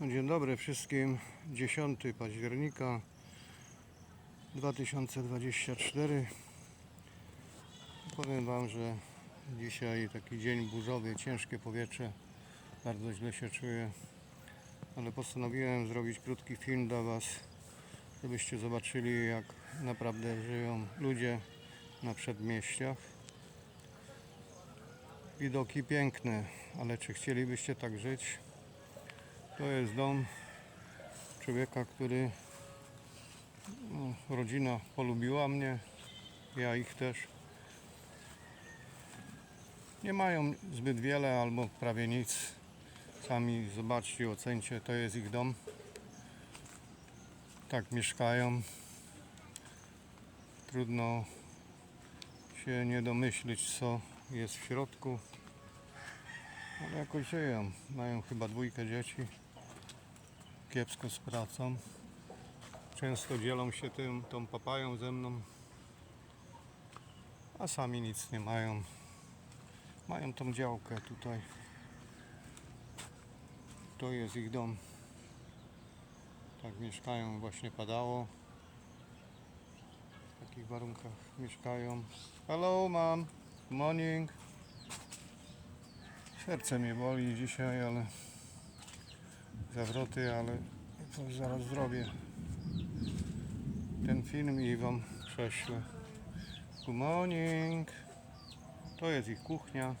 Dzień dobry wszystkim. 10 października 2024. Powiem Wam, że dzisiaj taki dzień burzowy, ciężkie powietrze. Bardzo źle się czuję. Ale postanowiłem zrobić krótki film dla Was, żebyście zobaczyli jak naprawdę żyją ludzie na przedmieściach. Widoki piękne, ale czy chcielibyście tak żyć? To jest dom człowieka, który no, rodzina polubiła mnie, ja ich też. Nie mają zbyt wiele albo prawie nic. Sami zobaczcie, ocencie, to jest ich dom. Tak mieszkają. Trudno się nie domyślić, co jest w środku. Ale jakoś żyją. Mają chyba dwójkę dzieci. Kiepsko z pracą. Często dzielą się tym, tą papają ze mną. A sami nic nie mają. Mają tą działkę tutaj. To jest ich dom. Tak mieszkają, właśnie padało. W takich warunkach mieszkają. Hello good morning. Serce mnie boli dzisiaj, ale zawroty, ale coś zaraz zrobię. Ten film i wam prześlę. Good morning. To jest ich kuchnia.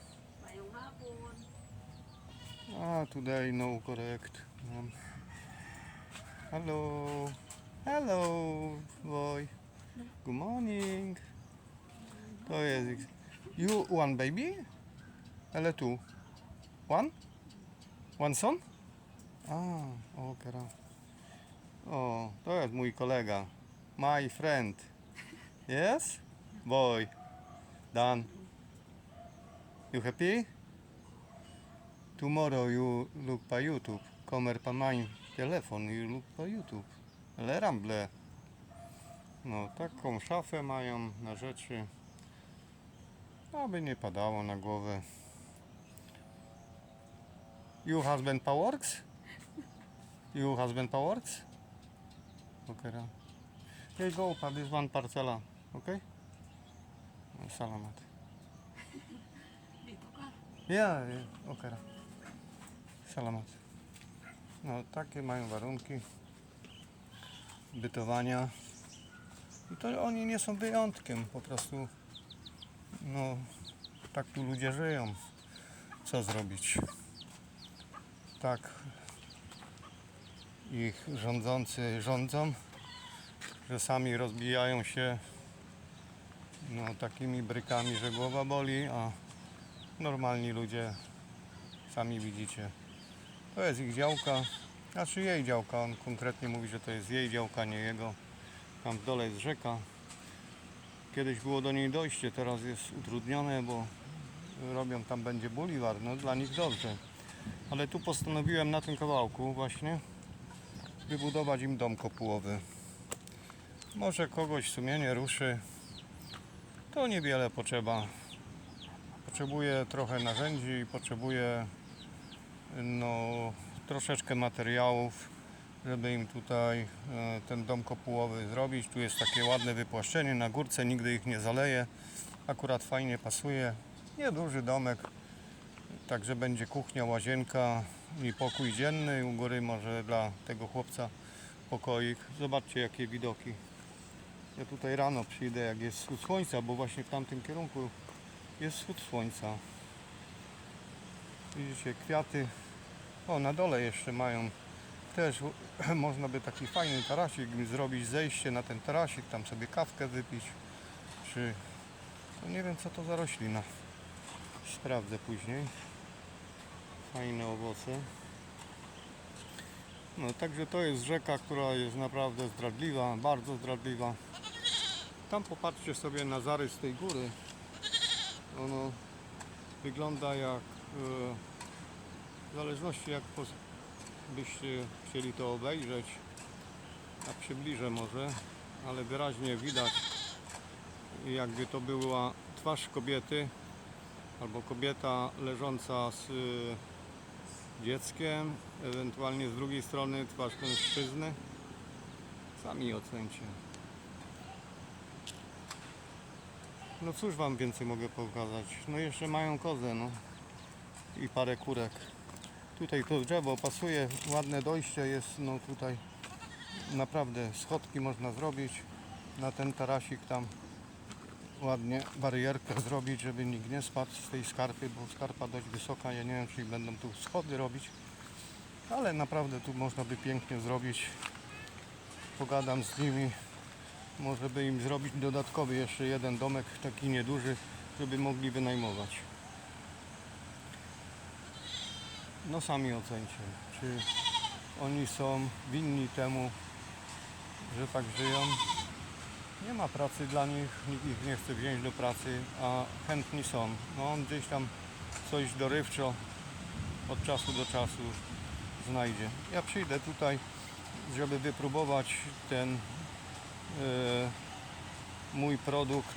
A today no correct. Um, hello. Hello boy. Good morning. To jest ich. You one baby? Ale tu. One? One son? A, okera. O, to jest mój kolega. My friend. Yes? Boy. Dan. You happy? Tomorrow you look pa YouTube. Komer pa mein telefon, you look pa YouTube. Ale ramble. No, taką szafę mają na rzeczy. Aby nie padało na głowę. You husband pa works? You husband pa works? Okay. Here you go, pa this one parcela. Okay? Salamat. Dito. Ja, ja, okej. Salamat. No, takie mają warunki bytowania. I to oni nie są wyjątkiem, po prostu no, tak tu ludzie żyją. Co zrobić? Tak ich rządzący rządzą, że sami rozbijają się no, takimi brykami, że głowa boli, a normalni ludzie, sami widzicie. To jest ich działka, znaczy jej działka. On konkretnie mówi, że to jest jej działka, nie jego. Tam w dole jest rzeka. Kiedyś było do niej dojście, teraz jest utrudnione, bo robią tam będzie buliwar. No dla nich dobrze. Ale tu postanowiłem na tym kawałku właśnie wybudować im dom kopułowy. Może kogoś sumienie ruszy. To niewiele potrzeba potrzebuję trochę narzędzi, potrzebuję no, troszeczkę materiałów, żeby im tutaj e, ten dom kopułowy zrobić. Tu jest takie ładne wypłaszczenie na górce, nigdy ich nie zaleje. Akurat fajnie pasuje. Nieduży domek, także będzie kuchnia, łazienka i pokój dzienny. U góry może dla tego chłopca pokoik. Zobaczcie jakie widoki. Ja tutaj rano przyjdę jak jest wschód słońca, bo właśnie w tamtym kierunku jest wschód słońca. Widzicie, kwiaty. O, na dole jeszcze mają też można by taki fajny tarasik zrobić, zejście na ten tarasik, tam sobie kawkę wypić. Czy no nie wiem co to za roślina. Sprawdzę później. Fajne owoce. No także to jest rzeka, która jest naprawdę zdradliwa, bardzo zdradliwa. Tam popatrzcie sobie na zarys tej góry. Ono wygląda jak e, w zależności jak byście chcieli to obejrzeć. A przybliżę może, ale wyraźnie widać jakby to była twarz kobiety albo kobieta leżąca z, dzieckiem, ewentualnie z drugiej strony twarz mężczyzny. Sami ocencie. No cóż wam więcej mogę pokazać? No jeszcze mają kozę, no. I parę kurek. Tutaj to drzewo pasuje, ładne dojście jest, no tutaj naprawdę schodki można zrobić na ten tarasik tam ładnie barierkę zrobić, żeby nikt nie spadł z tej skarpy, bo skarpa dość wysoka, ja nie wiem czy będą tu schody robić, ale naprawdę tu można by pięknie zrobić. Pogadam z nimi, może by im zrobić dodatkowy jeszcze jeden domek, taki nieduży, żeby mogli wynajmować. No sami ocencie, czy oni są winni temu, że tak żyją. Nie ma pracy dla nich, nikt ich nie chce wziąć do pracy, a chętni są. No on gdzieś tam coś dorywczo od czasu do czasu znajdzie. Ja przyjdę tutaj, żeby wypróbować ten e, mój produkt.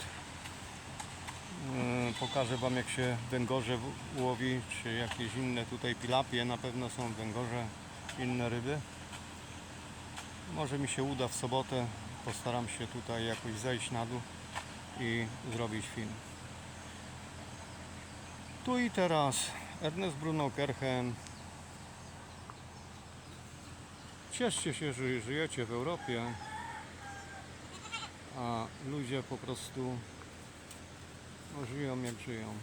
E, pokażę Wam jak się węgorze łowi, czy jakieś inne tutaj pilapie, na pewno są węgorze, inne ryby. Może mi się uda w sobotę, postaram się tutaj jakoś zejść na dół i zrobić film. Tu i teraz Ernest Bruno Kerchen. Cieszcie się, że żyjecie w Europie, a ludzie po prostu no, żyją jak żyją.